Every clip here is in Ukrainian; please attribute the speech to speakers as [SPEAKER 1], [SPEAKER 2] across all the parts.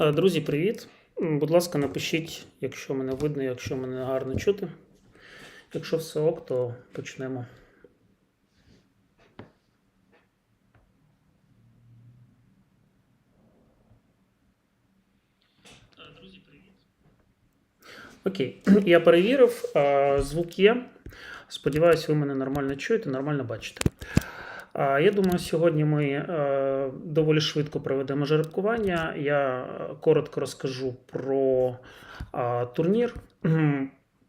[SPEAKER 1] Е, Друзі, привіт! Будь ласка, напишіть, якщо мене видно, якщо мене гарно чути. Якщо все ок, то почнемо. Друзі, привіт. Окей, я перевірив, е, звук є. Сподіваюсь, ви мене нормально чуєте, нормально бачите. А, Я думаю, сьогодні ми е, доволі швидко проведемо жеребкування. Я е, коротко розкажу про турнір,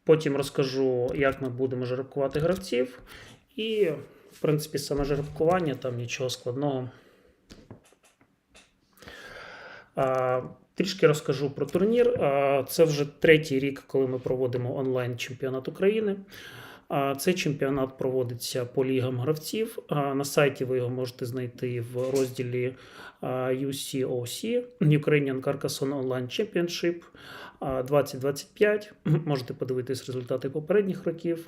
[SPEAKER 1] потім розкажу, як ми будемо жеребкувати гравців. І, в принципі, саме жеребкування, там нічого складного. Трішки розкажу про турнір. Це вже третій рік, коли ми проводимо онлайн чемпіонат України. Цей чемпіонат проводиться по лігам гравців. На сайті ви його можете знайти в розділі UCOC Ukrainian Carcassonne Online Championship 2025. Можете подивитись результати попередніх років.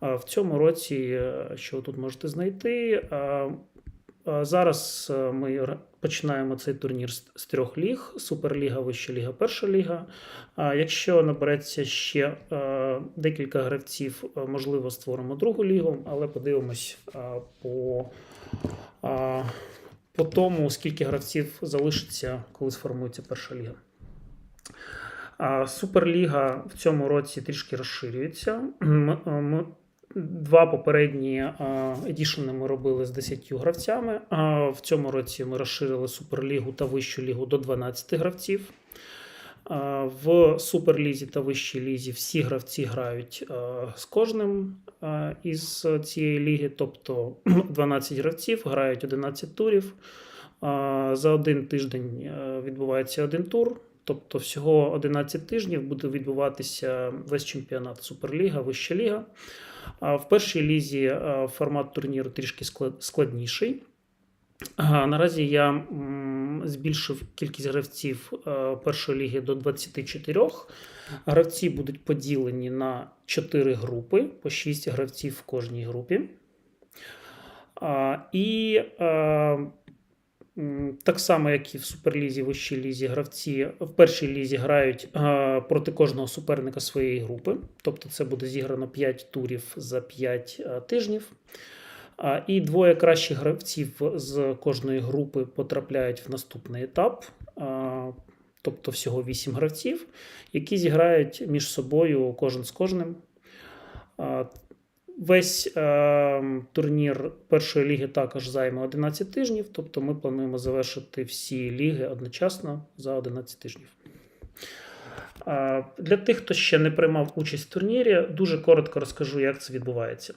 [SPEAKER 1] В цьому році, е, що тут можете знайти, зараз е, ми починаємо цей турнір з трьох ліг: Суперліга, Вища ліга, Перша ліга. Якщо набереться ще е, декілька гравців, е, можливо, створимо другу лігу, але подивимось е, по, по тому, скільки гравців залишиться, коли сформується перша ліга. Суперліга в цьому році трішки розширюється. М- е, ми- Два попередні едішени ми робили з 10 гравцями. А в цьому році ми розширили Суперлігу та Вищу лігу до 12 гравців. В Суперлізі та Вищій лізі всі гравці грають з кожним із цієї ліги, тобто 12 гравців грають 11 турів. За один тиждень е, відбувається один тур. Тобто всього 11 тижнів буде відбуватися весь чемпіонат Суперліга, Вища ліга. В першій лізі формат турніру трішки складніший. Наразі я збільшив кількість гравців першої ліги до 24. Гравці будуть поділені на 4 групи, по 6 гравців в кожній групі. І так само, як і в Суперлізі, Вищій лізі, гравці в першій лізі грають е, проти кожного суперника своєї групи. Тобто це буде зіграно 5 турів за 5 е, тижнів. І двоє кращих гравців з кожної групи потрапляють в наступний етап. Тобто всього 8 гравців, які зіграють між собою кожен з кожним. Весь е, турнір першої ліги також займе 11 тижнів, тобто ми плануємо завершити всі ліги одночасно за 11 тижнів. А, Для тих, хто ще не приймав участь в турнірі, дуже коротко розкажу, як це відбувається.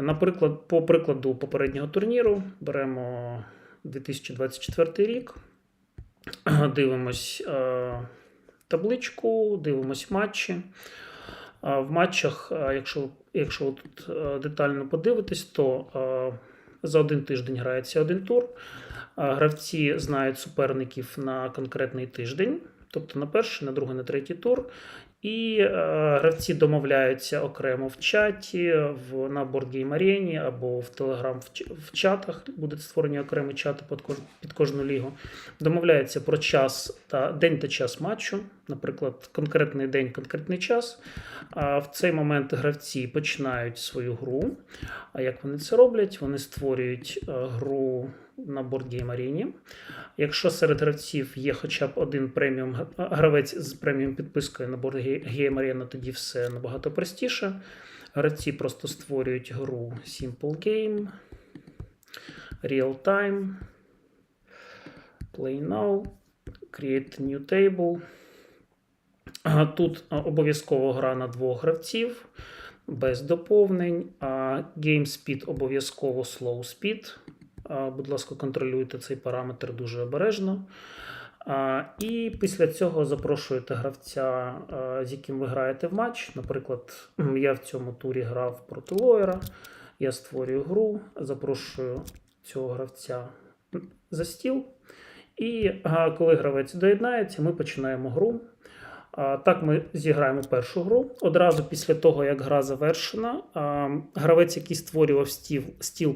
[SPEAKER 1] Наприклад, по прикладу попереднього турніру беремо 2024 рік, дивимось е, табличку, дивимось матчі. В матчах, якщо, якщо тут е, детально подивитись, то е, за один тиждень грається один тур. Гравці знають суперників на конкретний тиждень, тобто на перший, на другий, на третій тур. І е, гравці домовляються окремо в чаті, в, на BoardGame арені або в в, в чатах. Будуть створені окремі чати під, кож, під кожну лігу. Домовляються про час та день та час матчу, наприклад, конкретний день, конкретний час. А в цей момент гравці починають свою гру. А як вони це роблять? Вони створюють е, гру на BoardGame арені. Якщо серед гравців є хоча б один преміум гравець з преміум підпискою на BoardGame Arena, тоді все набагато простіше. Гравці просто створюють гру Simple Game, Real Time, Play Now, Create New Table. Тут обов'язково гра на двох гравців, без доповнень. А Game Speed обов'язково Slow Speed. Будь ласка, контролюйте цей параметр дуже обережно. І після цього запрошуєте гравця, з яким ви граєте в матч. Наприклад, я в цьому турі грав проти Лоєра. Я створюю гру, запрошую цього гравця за стіл. І коли гравець доєднається, ми починаємо гру. Так, ми зіграємо першу гру. Одразу після того, як гра завершена, гравець, який створював стіл, стіл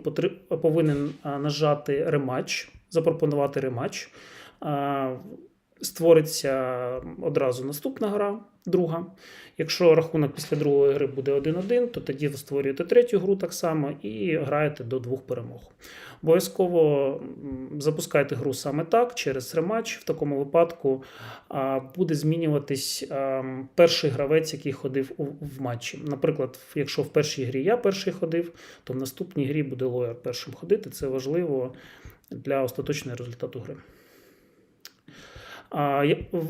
[SPEAKER 1] повинен нажати рематч, запропонувати рематч. Створиться одразу наступна гра, друга. Якщо рахунок після другої гри буде 1-1, то тоді ви створюєте третю гру так само і граєте до двох перемог. Обов'язково запускайте гру саме так, через рематч. В такому випадку буде змінюватись перший гравець, який ходив в матчі. Наприклад, якщо в першій грі я перший ходив, то в наступній грі буде лоєр першим ходити. Це важливо для остаточного результату гри.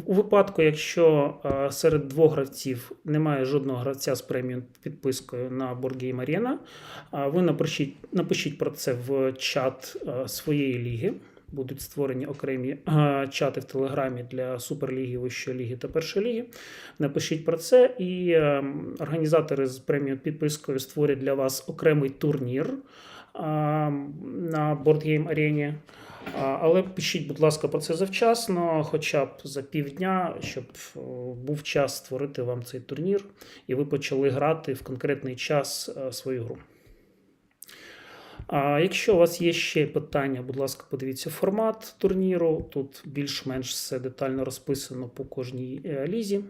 [SPEAKER 1] У випадку, якщо серед двох гравців немає жодного гравця з преміум підпискою на BoardGame Arena, ви напишіть, напишіть про це в чат своєї ліги. Будуть створені окремі чати в Телеграмі для Суперліги, Вищої ліги та Першої ліги. Напишіть про це, і е, організатори з преміум підпискою створять для вас окремий турнір на. А, Але пишіть, будь ласка, про це завчасно, хоча б за півдня, щоб е, був час створити вам цей турнір, і ви почали грати в конкретний час е, свою гру. А якщо у вас є ще питання, будь ласка, подивіться формат турніру. Тут більш-менш все детально розписано по кожній е, лізі,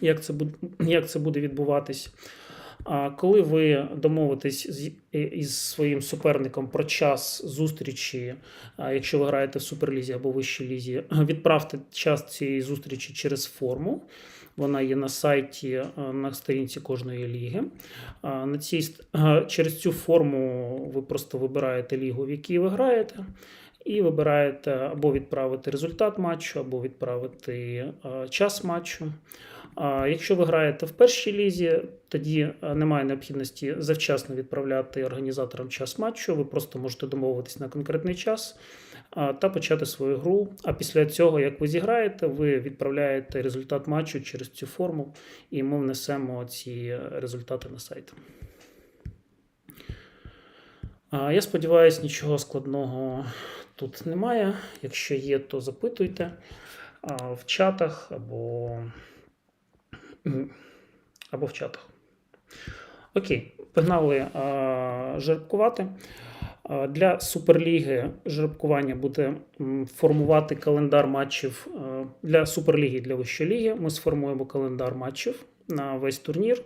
[SPEAKER 1] як це буде, як це буде відбуватись. А коли ви домовитесь е, із своїм суперником про час зустрічі, якщо ви граєте в суперлізі або вищій лізі, відправте час цієї зустрічі через форму. Вона є на сайті е, на сторінці кожної ліги. На цій, через цю форму ви просто вибираєте лігу, в якій ви граєте, і вибираєте або відправити результат матчу, або відправити час матчу. Якщо ви граєте в першій лізі, тоді е, немає необхідності завчасно відправляти організаторам час матчу. Ви просто можете домовитись на конкретний час та почати свою гру. А після цього, як ви зіграєте, ви відправляєте результат матчу через цю форму, і ми внесемо ці е, результати на сайт. Я сподіваюся, нічого складного тут немає. Якщо є, то запитуйте в чатах або. Або в чатах. Окей, погнали а, жеребкувати. Для Суперліги жеребкування буде формувати календар матчів для Суперліги для Вищої ліги. Ми сформуємо календар матчів на весь турнір.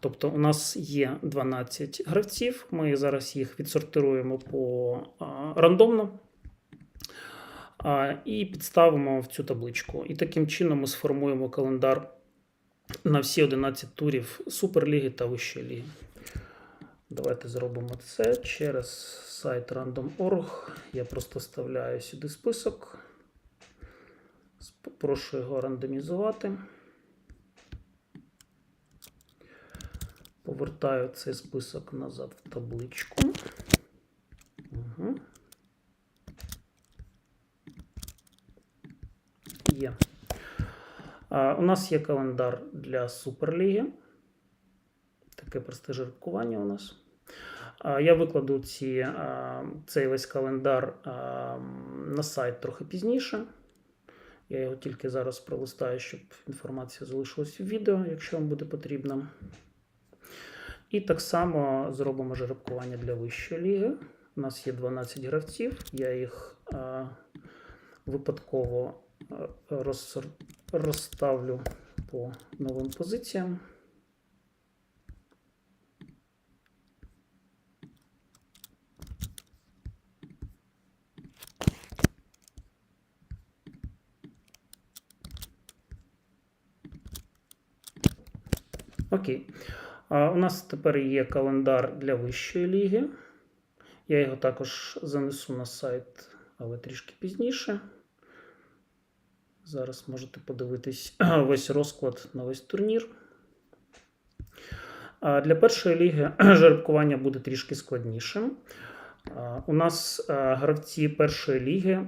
[SPEAKER 1] Тобто, у нас є 12 гравців. Ми зараз їх відсортируємо по рандомно. І підставимо в цю табличку. І таким чином ми сформуємо календар на всі 11 турів Суперліги та Вищої ліги. Давайте зробимо це через сайт random.org. Я просто вставляю сюди список. Прошу його рандомізувати. Повертаю цей список назад в табличку. Угу. Є. У нас є календар для Суперліги. Таке просте жеребкування у нас. Я викладу ці, цей весь календар на сайт трохи пізніше. Я його тільки зараз пролистаю, щоб інформація залишилась в відео, якщо вам буде потрібно. І так само зробимо жеребкування для вищої ліги. У нас є 12 гравців. Я їх випадково розсор- розставлю по новим позиціям. Окей. А, У нас тепер є календар для вищої ліги. Я його також занесу на сайт, але трішки пізніше. Зараз можете подивитись весь розклад на весь турнір. Для першої ліги жеребкування буде трішки складнішим. У нас гравці першої ліги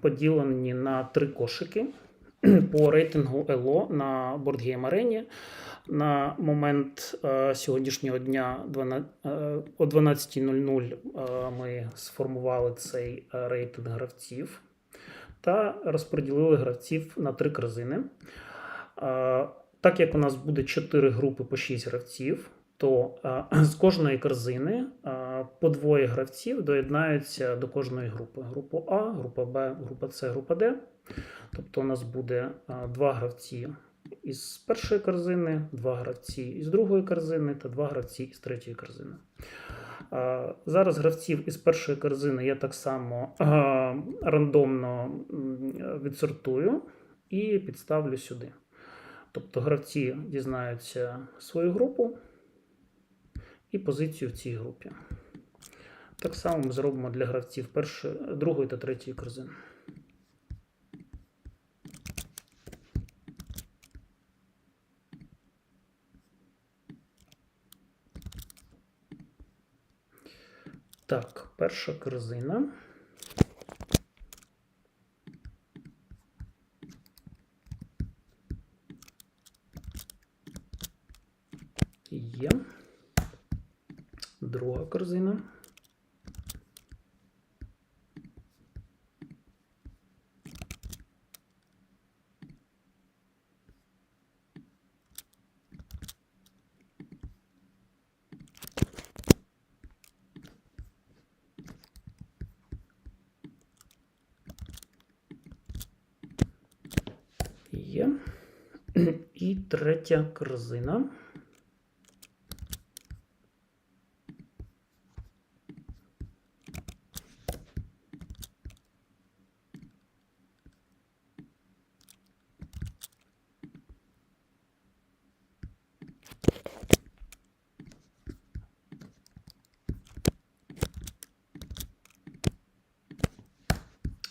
[SPEAKER 1] поділені на три кошики по рейтингу ЕЛО на BoardGame Arena. На момент сьогоднішнього дня о 12.00 е, ми сформували цей рейтинг гравців та розподілили гравців на три корзини. Так як у нас буде 4 групи по 6 гравців, то з кожної корзини по двоє гравців доєднаються до кожної групи: група А, група Б, група С, група Д. Тобто у нас буде два гравці із першої корзини, два гравці із другої корзини та два гравці із третьої корзини. Зараз гравців із першої корзини я так само рандомно відсортую і підставлю сюди. Тобто гравці дізнаються свою групу і позицію в цій групі. Так само ми зробимо для гравців першої, другої та третьої корзини. Так, перша корзина. Є. Друга корзина. Є. І третя корзина.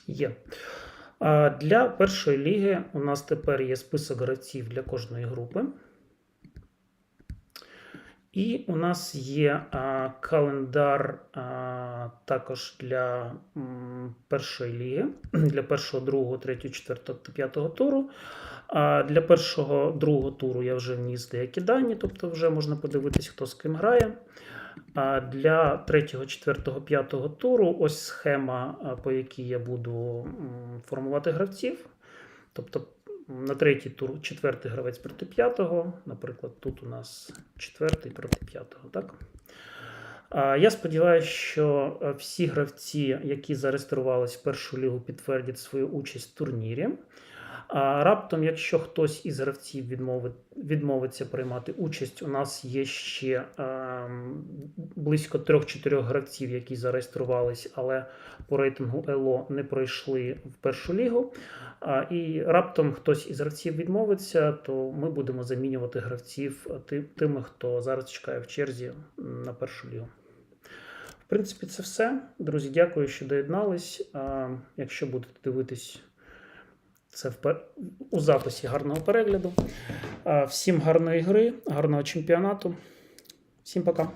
[SPEAKER 1] Є. Для першої ліги у нас тепер є список гравців для кожної групи. І у нас є календар також для першої ліги, для першого, другого, третього, четвертого та п'ятого туру. Для першого, другого туру я вже вніс деякі дані, тобто вже можна подивитись, хто з ким грає. Для третього, четвертого, п'ятого туру ось схема, по якій я буду формувати гравців. Тобто на третій тур четвертий гравець проти п'ятого. Наприклад, тут у нас четвертий проти п'ятого. Так? Я сподіваюся, що е, всі гравці, які зареєструвались в першу лігу, підтвердять свою участь в турнірі. А раптом, якщо хтось із гравців відмовить, відмовиться приймати участь, у нас є ще ем, близько 3-4 гравців, які зареєструвались, але по рейтингу ЕЛО не пройшли в першу лігу. А, і раптом хтось із гравців відмовиться, то ми будемо замінювати гравців тими, хто зараз чекає в черзі на першу лігу. В принципі, це все. Друзі, дякую, що доєднались. А, Якщо будете дивитись це у записі гарного перегляду. Всім гарної гри, гарного чемпіонату. Всім пока.